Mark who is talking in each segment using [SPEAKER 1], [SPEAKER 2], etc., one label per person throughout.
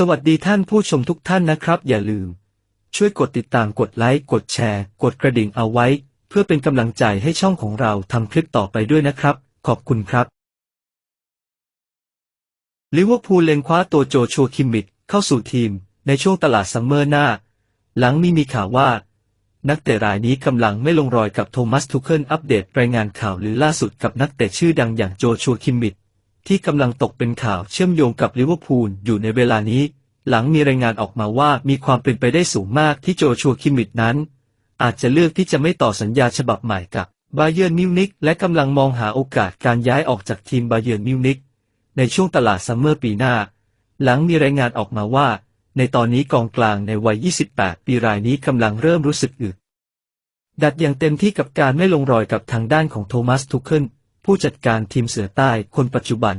[SPEAKER 1] สวัสดีท่านผู้ชมทุกท่านนะครับ อย่าลืม ช่วยกดติดตามกดไลค์กดแชร์ กดกระดิ่งเอาไว้ เพื่อเป็นกำลังใจให้ช่องของเราทำคลิปต่อไปด้วยนะครับ ขอบคุณครับลิเวอร์พูลเล็งคว้าตัวโจชัวคิมมิดเข้าสู่ทีมในช่วงตลาดซัมเมอร์หน้า หลังมีมีข่าวว่า นักเตะรายนี้กำลังไม่ลงรอยกับโทมัสทูเคิลอัปเดตรายงานข่าวหรือล่าสุดกับนักเตะชื่อดังอย่างโจชัวคิมมิด ที่กำลังตกเป็นข่าวเชื่อมโยงกับลิเวอร์พูลอยู่ในเวลานี้ หลังมีรายงานออกมาว่ามีความเป็นไปได้สูงมากที่โจชัวคิมมิดนั้น อาจจะเลือกที่จะไม่ต่อสัญญาฉบับใหม่กับบาเยิร์นมิวนิกและกำลังมองหาโอกาสการย้ายออกจากทีมบาเยิร์นมิวนิกในช่วงตลาดซัมเมอร์ปีหน้า หลังมีรายงานออกมาว่า ในตอนนี้กองกลางในวัย 28 ปีรายนี้กำลังเริ่มรู้สึกอึดดัดอย่างเต็มที่กับการไม่ลงรอยกับทางด้านของโทมัสทุกเคิล ผู้จัดการทีมเสือใต้คนปัจจุบัน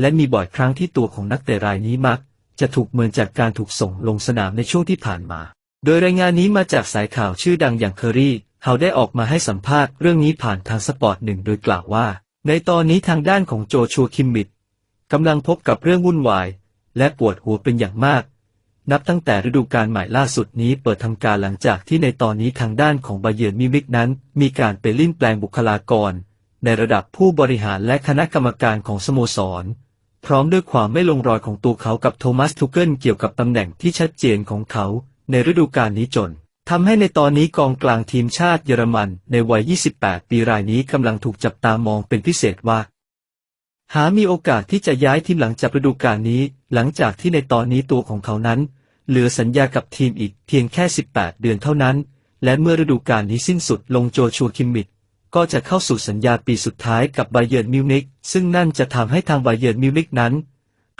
[SPEAKER 1] และมีบ่อยครั้งที่ตัวของนักเตะรายนี้มัก จะถูกเมินจากการถูกส่งลงสนามในช่วงที่ผ่านมา โดยรายงานนี้มาจากสายข่าวชื่อดังอย่างเคอรี่เขาได้ออกมาให้สัมภาษณ์เรื่องนี้ผ่านทางสปอร์ตหนึ่งโดยกล่าวว่า ในตอนนี้ทางด้านของโจชัวคิมมิดกำลังพบกับเรื่องวุ่นวาย และปวดหัวเป็นอย่างมาก นับตั้งแต่ฤดูกาลใหม่ล่าสุดนี้เปิดทำการหลังจากที่ในตอนนี้ทางด้านของบาเยิร์มิวนิกนั้น มีการไปลิ่นแปลงบุคลากร ในระดับผู้บริหารและคณะกรรมการของสโมสร พร้อมด้วยความไม่ลงรอยของตัวเขากับโทมัสทูเกิลเกี่ยวกับตำแหน่งที่ชัดเจนของเขาในฤดูกาลนี้จนทำให้ในตอนนี้กองกลางทีมชาติเยอรมันในวัย 28 ปีรายนี้กำลังถูกจับตามองเป็นพิเศษว่า หามีโอกาสที่จะย้ายทีมหลังจากฤดูกาลนี้ หลังจากที่ในตอนนี้ตัวของเขานั้น เหลือสัญญากับทีมอีกเพียงแค่ 18 เดือนเท่านั้น และเมื่อฤดูกาลนี้สิ้นสุดลงโจชัวคิมมิด ก็จะเข้าสู่สัญญาปีสุดท้ายกับไบเยิร์มิวนิกซึ่งนั่นจะทำให้ทางไบเยิร์มิวนิกนั้น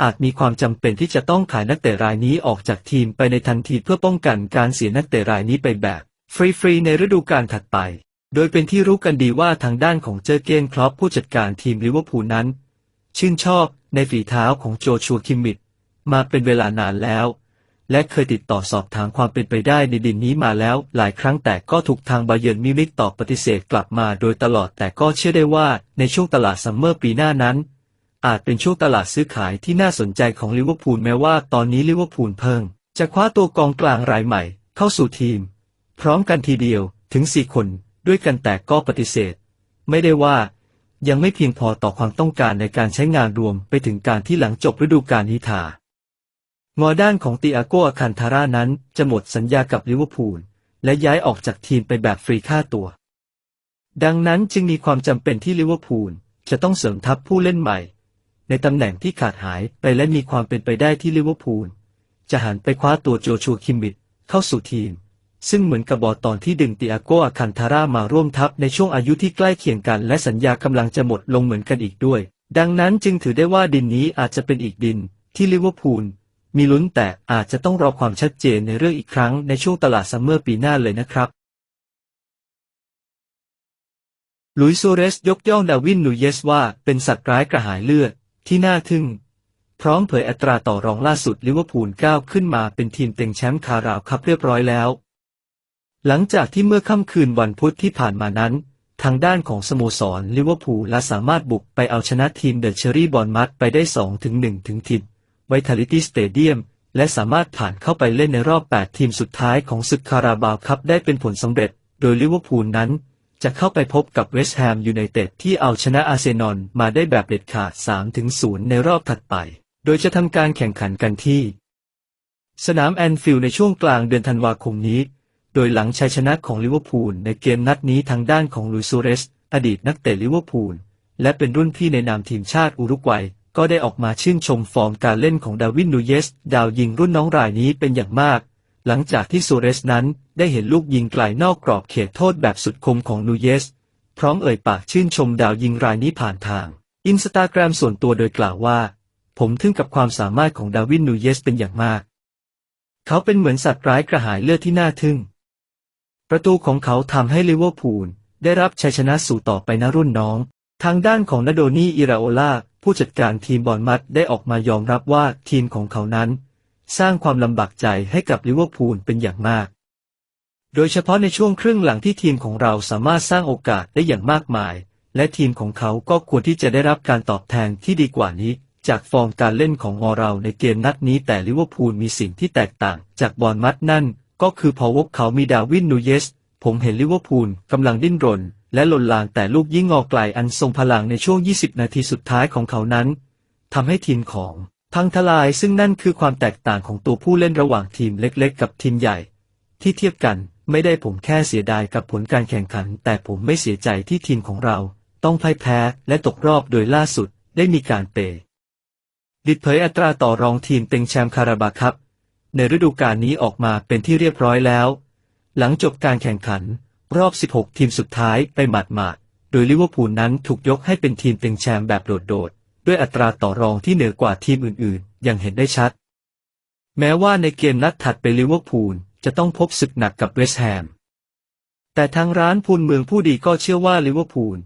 [SPEAKER 1] อาจมีความจำเป็นที่จะต้องขายนักเตะรายนี้ออกจากทีมไปในทันทีเพื่อป้องกันการเสียนักเตะรายนี้ไปแบบฟรีๆในฤดูกาลถัดไป โดยเป็นที่รู้กันดีว่าทางด้านของเจอเกนคลอปผู้จัดการทีมลิเวอร์พูลนั้น ชื่นชอบในฝีเท้าของโจชัวคิมมิดมาเป็นเวลานานแล้ว และเคยติดต่อสอบถามความเป็นไปได้ในดินนี้มาแล้ว หลายครั้งแต่ก็ถูกทางบาเยิร์นมิวนิกตอบปฏิเสธกลับมาโดยตลอดแต่ก็เชื่อได้ว่าในช่วงตลาดซัมเมอร์ปีหน้านั้น อาจเป็นช่วงตลาดซื้อขายที่น่าสนใจของลิเวอร์พูลแม้ว่าตอนนี้ลิเวอร์พูลเพิ่ง จะคว้าตัวกองกลางรายใหม่ เข้าสู่ทีม พร้อมกันทีเดียวถึงสี่คนด้วยกันแต่ก็ปฏิเสธ ไม่ได้ว่ายังไม่เพียงพอต่อความต้องการในการใช้งานรวมไปถึงการที่หลังจบฤดูกาลนี้ทา งอด้านของติอาโกอาคันทาร่านั้นจะหมดสัญญากับลิเวอร์พูลและย้ายออกจากทีมไปแบบฟรีค่าตัว ดังนั้นจึงมีความจำเป็นที่ลิเวอร์พูลจะต้องเสริมทัพผู้เล่นใหม่ ในตำแหน่งที่ขาดหายไปและมีความเป็นไปได้ที่ลิเวอร์พูลจะหันไปคว้าตัวโจชัวคิมมิดเข้าสู่ทีม ซึ่งเหมือนกับบอตอนที่ดึงติอาโกอาคันทาร่ามาร่วมทัพในช่วงอายุที่ใกล้เคียงกัน และสัญญากำลังจะหมดลงเหมือนกันอีกด้วย ดังนั้นจึงถือได้ว่าดินนี้อาจจะเป็นอีกดินที่ลิเวอร์พูล มีลุ้นแต่อาจจะต้องรอความชัดเจนในเรื่องอีกครั้งในช่วงตลาดซัมเมอร์ปีหน้าเลยนะครับลุยโซเรสยกย่องดาวินนูเยสว่าเป็นสัตว์ร้ายกระหายเลือดที่น่าทึ่ง พร้อมเผยอัตราต่อรองล่าสุดลิเวอร์พูลก้าวขึ้นมาเป็นทีมเต็งแชมป์คาราวคัพเรียบร้อยแล้ว หลังจากที่เมื่อค่ำคืนวันพุธที่ผ่านมานั้น ทางด้านของสโมสรลิเวอร์พูลและสามารถบุกไปเอาชนะทีมเดอะเชอรี่บอลมัดไปได้2ถึง1ถึงทีม Vitality Stadium และสามารถผ่านเข้าไปเล่นในรอบ 8 ทีมสุดท้ายของศึกคาราบาวคัพได้เป็นผลสำเร็จ โดยลิเวอร์พูลนั้น จะเข้าไปพบกับเวสต์แฮมยูไนเต็ดที่เอาชนะอาร์เซนอลมาได้แบบเด็ดขาด 3-0 ในรอบถัดไป โดยจะทำการแข่งขันกันที่ สนามแอนฟิลด์ในช่วงกลางเดือนธันวาคมนี้ โดยหลังชัยชนะของลิเวอร์พูลในเกมนัดนี้ทางด้านของลุยซูเรส อดีตนักเตะลิเวอร์พูลและเป็นรุ่นพี่ในนามทีมชาติอุรุกวัย ก็ได้ออกมาชื่นชมฟอร์มการเล่นของดาวินนูเยส ดาวยิงรุ่นน้องรายนี้เป็นอย่างมาก หลังจากที่ซูเรสนั้นได้เห็นลูกยิงไกลนอกกรอบเขตโทษแบบสุดคมของนูเยส พร้อมเอ่ยปากชื่นชมดาวยิงรายนี้ผ่านทาง อินสตาแกรมส่วนตัวโดยกล่าวว่า ผมทึ่งกับความสามารถของดาวินนูเยสเป็นอย่างมาก เขาเป็นเหมือนสัตว์ร้ายกระหายเลือดที่น่าทึ่ง ประตูของเขาทำให้ลิเวอร์พูลได้รับชัยชนะสู่ต่อไปนะรุ่นน้อง ทางด้านของนาโดนีอิราโอลา ผู้จัดการทีมบอลมัดได้ออกมายอมรับว่าทีมของเขานั้น สร้างความลำบากใจให้กับลิเวอร์พูลเป็นอย่างมาก โดยเฉพาะในช่วงครึ่งหลังที่ทีมของเราสามารถสร้างโอกาสได้อย่างมากมาย และทีมของเขาก็ควรที่จะได้รับการตอบแทนที่ดีกว่านี้ จากฟอร์มการเล่นของอเราในเกมนัดนี้แต่ลิเวอร์พูลมีสิ่งที่แตกต่าง จากบอลมัดนั่น ก็คือพอวกเขามีดาวินนูเยส ผมเห็นลิเวอร์พูลกำลังดิ้นรน และหล่นลางแต่ลูกยิ่งงอไกลอันทรงพลังในช่วง 20 นาทีสุดท้ายของเขานั้นทำให้ทีมของพังทลายซึ่งนั่นคือความแตกต่างของตัวผู้เล่นระหว่างทีมเล็กๆ กับทีมใหญ่ ที่เทียบกันไม่ได้ผมแค่เสียดายกับผลการแข่งขัน แต่ผมไม่เสียใจที่ทีมของเรา ต้องพ่ายแพ้และตกรอบโดยล่าสุดได้มีการเปย์ดิดเผยอัตราต่อรองทีมเต็งแชมป์คาราบาครับ ในฤดูกาลนี้ออกมาเป็นที่เรียบร้อยแล้ว หลังจบการแข่งขัน รอบ 16 ทีมสุดท้ายไปหมาดๆ โดยลิเวอร์พูลนั้นถูกยกให้เป็นทีมเต็งแชมป์แบบโดดๆ ด้วยอัตราต่อรองที่เหนือกว่าทีมอื่นๆ อย่างเห็นได้ชัด แม้ว่าในเกมนัดถัดไปลิเวอร์พูลจะต้องพบศึกหนักกับเวสต์แฮม แต่ทางร้านพูลเมืองผู้ดีก็เชื่อว่าลิเวอร์พูล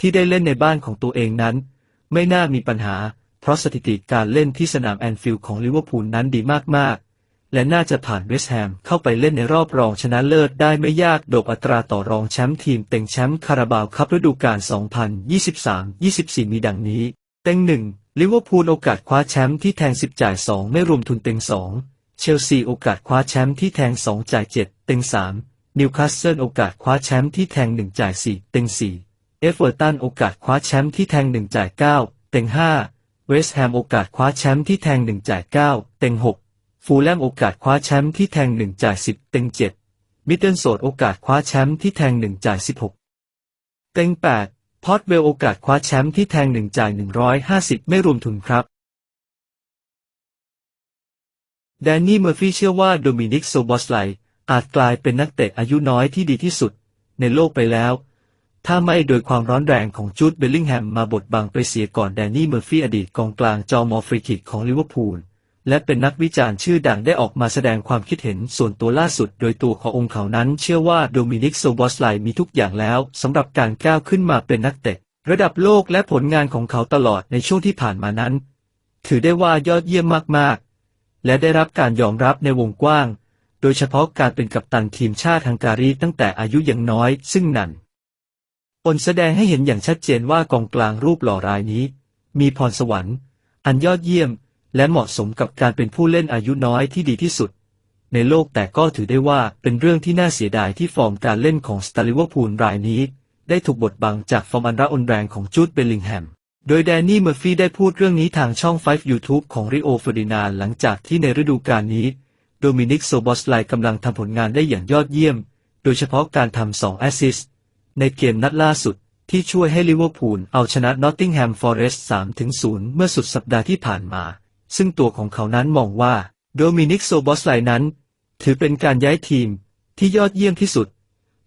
[SPEAKER 1] ที่ได้เล่นในบ้านของตัวเองนั้น ไม่น่ามีปัญหา เพราะสถิติการเล่นที่สนามแอนฟิลด์ของลิเวอร์พูลนั้นดีมากๆ และน่าจะผ่านเวสต์แฮมเข้าไปเล่นในรอบรองชนะเลิศได้ไม่ยากโดบอัตราต่อรองแชมป์ทีมเต็งแชมป์คาราบาวครับฤดูกาล 2023-24 มีดังนี้ เต็งหนึ่งลิเวอร์พูลโอกาสคว้าแชมป์ที่แทง 10 จ่าย 2 ไม่รวมทุนเต็งสองเชลซีโอกาสคว้าแชมป์ที่แทง 2 จ่าย 7 เต็ง 3 นิวคาสเซิลโอกาสคว้าแชมป์ที่แทง 1 จ่าย 4 เต็ง 4 เอฟเวอร์ตันโอกาสคว้าแชมป์ที่แทง 1 จ่าย 9 เต็ง 5 เวสต์แฮมโอกาสคว้าแชมป์ที่แทง 1 จ่าย 9 เต็ง 6 ฟูลแลมโอกาสคว้าแชมป์ที่แทง1จ่าย10เต็ง7มิดเดิลโซดโอกาสคว้าแชมป์ที่แทง1จ่าย16เต็ง8พอตเวลโอกาสคว้าแชมป์ที่แทง1จ่าย150ไม่รวมทุนครับแดนนี่เมอร์ฟี่เชื่อว่าโดมินิกโซบอสไลอาจกลายเป็นนักเตะอายุน้อยที่ดีที่สุด ในโลกไปแล้ว ถ้าไม่โดยความร้อนแรงของจูดเบลลิงแฮมมาบดบังไปเสียก่อนแดนนี่เมอร์ฟี่อดีตกองกลางจอมอฟรีคิกของลิเวอร์พูล และเป็นนักวิจารณ์ชื่อดังได้ออกมาแสดงความคิดเห็นส่วนตัวล่าสุด โดยตัวขององค์เขานั้นเชื่อว่าโดมินิกโซบอสไลมีทุกอย่างแล้วสำหรับการก้าวขึ้นมาเป็นนักเตะ ระดับโลกและผลงานของเขาตลอดในช่วงที่ผ่านมานั้น ถือได้ว่ายอดเยี่ยมมากๆ และได้รับการยอมรับในวงกว้าง โดยเฉพาะการเป็นกัปตันทีมชาติฮังการีตั้งแต่อายุยังน้อย ซึ่งนั่นปนแสดงให้เห็นอย่างชัดเจนว่ากองกลางรูปหล่อรายนี้ มีพรสวรรค์ อันยอดเยี่ยม และเหมาะสมกับการเป็นผู้เล่นอายุน้อยที่ดีที่สุด ในโลกแต่ก็ถือได้ว่าเป็นเรื่องที่น่าเสียดายที่ฟอร์มการเล่นของสตาร์ลิเวอร์พูลรายนี้ ได้ถูกบดบังจากฟอร์มอันระอนแรงของจูดเบลลิงแฮมโดยแดนนี่เมอร์ฟี่ได้พูดเรื่องนี้ทางช่อง 5 YouTube ของริโอเฟอร์ดินานหลังจากที่ในฤดูกาลนี้ โดมินิกโซบอสไลกำลังทำผลงานได้อย่างยอดเยี่ยม โดยเฉพาะการทำ2แอสซิสต์ในเกมนัดล่าสุดที่ช่วยให้ลิเวอร์พูลเอาชนะนอตติงแฮมฟอเรสต์3-0 เมื่อสุดสัปดาห์ที่ผ่านมา ซึ่งตัวของเขานั้นมองว่าโดมินิกโซบอสไลนั้น ถือเป็นการย้ายทีมที่ยอดเยี่ยมที่สุด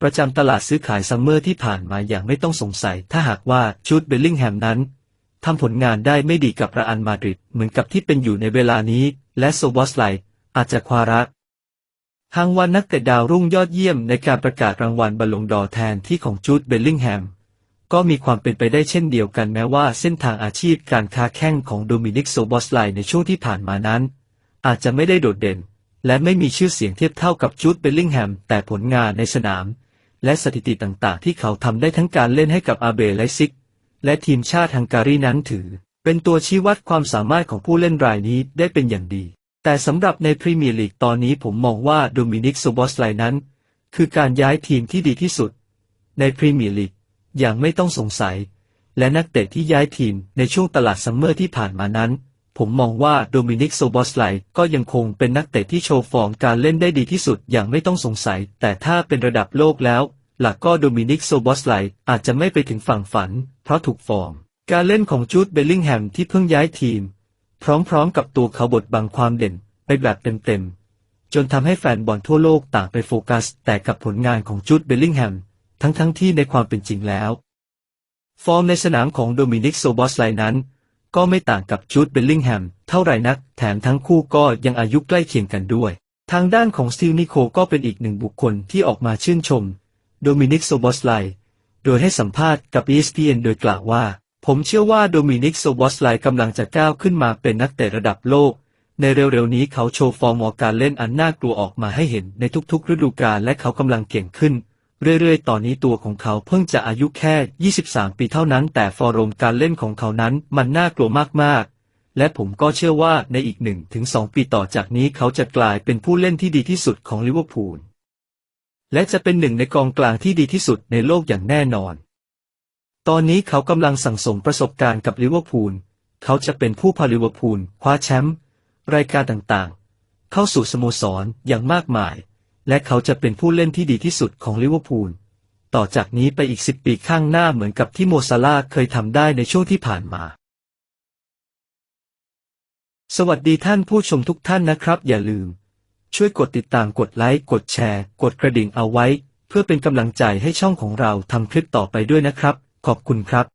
[SPEAKER 1] ประจำตลาดซื้อขายซัมเมอร์ที่ผ่านมาอย่างไม่ต้องสงสัย ถ้าหากว่าชุดเบลลิงแฮมนั้นทำผลงานได้ไม่ดีกับระอันมาดริดเหมือนกับที่เป็นอยู่ในเวลานี้ และโซบอสไลอาจจะคว้าระทางวันนักเตะดาวรุ่งยอดเยี่ยมในการประกาศรางวัลบอลลงดอแทนที่ของจูดเบลลิงแฮม ก็มีความเป็นไปได้เช่นเดียวกันแม้ว่าเส้นทางอาชีพการค้าแข่งของโดมินิกโซบอสไลในช่วงที่ผ่านมานั้น อาจจะไม่ได้โดดเด่น และไม่มีชื่อเสียงเทียบเท่ากับจูดเบลลิงแฮม แต่ผลงานในสนาม และสถิติต่างๆ ที่เขาทำได้ทั้งการเล่นให้กับอาเบไลซิก และทีมชาติฮังการีนั้นถือ เป็นตัวชี้วัดความสามารถของผู้เล่นรายนี้ได้เป็นอย่างดี แต่สำหรับในพรีเมียร์ลีกตอนนี้ผมมองว่าโดมินิกโซบอสไลนั้น คือการย้ายทีมที่ดีที่สุด ในพรีเมียร์ลีก อย่างไม่ต้องสงสัย และนักเตะที่ย้ายทีมในช่วงตลาดซัมเมอร์ที่ผ่านมานั้น ผมมองว่าโดมินิกโซบอสไลก็ยังคงเป็นนักเตะที่โชว์ฟอร์มการเล่นได้ดีที่สุดอย่างไม่ต้องสงสัย แต่ถ้าเป็นระดับโลกแล้ว หลักก็โดมินิกโซบอสไลอาจจะไม่ไปถึงฝั่งฝัน เพราะถูกฟอร์ม การเล่นของจูดเบลลิงแฮมที่เพิ่งย้ายทีม พร้อมๆกับตัวเขาบทบังความเด่นไปแบบเต็มๆจนทำให้แฟนบอลทั่วโลกต่างไปโฟกัส แต่กับผลงานของจูดเบลลิงแฮม ทั้งๆที่ในความเป็นจริงแล้ว ฟอร์มในสนามของโดมินิกโซบอสไลนั้น ก็ไม่ต่างกับจูดเบลลิงแฮมเท่าไหร่นัก แถมทั้งคู่ก็ยังอายุใกล้เคียงกันด้วย ทางด้านของสติลนิโคก็เป็นอีกหนึ่งบุคคลที่ออกมาชื่นชม โดมินิกโซบอสไลโดยให้สัมภาษณ์กับ ESPN โดยกล่าวว่า ผมเชื่อว่าโดมินิกโซบอสไลกำลังจะก้าวขึ้นมาเป็นนักเตะระดับโลกในเร็วๆนี้เขาโชว์ฟอร์มการเล่นอันน่ากลัวออกมาให้เห็นในทุกๆ ฤดูกาลและเขากำลังเก่งขึ้น เรื่อยๆ ตอนนี้ตัวของเขาเพิ่งจะอายุแค่ 23 ปีเท่านั้น แต่ฟอร์มการเล่นของเขานั้นมันน่ากลัวมากๆ และผมก็เชื่อว่าในอีกหนึ่งถึงสองปีต่อจากนี้เขาจะกลายเป็นผู้เล่นที่ดีที่สุดของลิเวอร์พูล และจะเป็นหนึ่งในกองกลางที่ดีที่สุดในโลกอย่างแน่นอน ตอนนี้เขากำลังสั่งสมประสบการณ์กับลิเวอร์พูล เขาจะเป็นผู้พาลิเวอร์พูลคว้าแชมป์รายการต่างๆ เข้าสู่สโมสรอย่างมากมาย และเขาจะเป็นผู้เล่นที่ดีที่สุดของลิเวอร์พูล ต่อจากนี้ไปอีกสิบปีข้างหน้าเหมือนกับที่โมซาลาเคยทำได้ในช่วงที่ผ่านมา สวัสดีท่านผู้ชมทุกท่านนะครับ อย่าลืม ช่วยกดติดตามกดไลค์กดแชร์ กดกระดิ่งเอาไว้ เพื่อเป็นกำลังใจให้ช่องของเราทำคลิปต่อไปด้วยนะครับ ขอบคุณครับ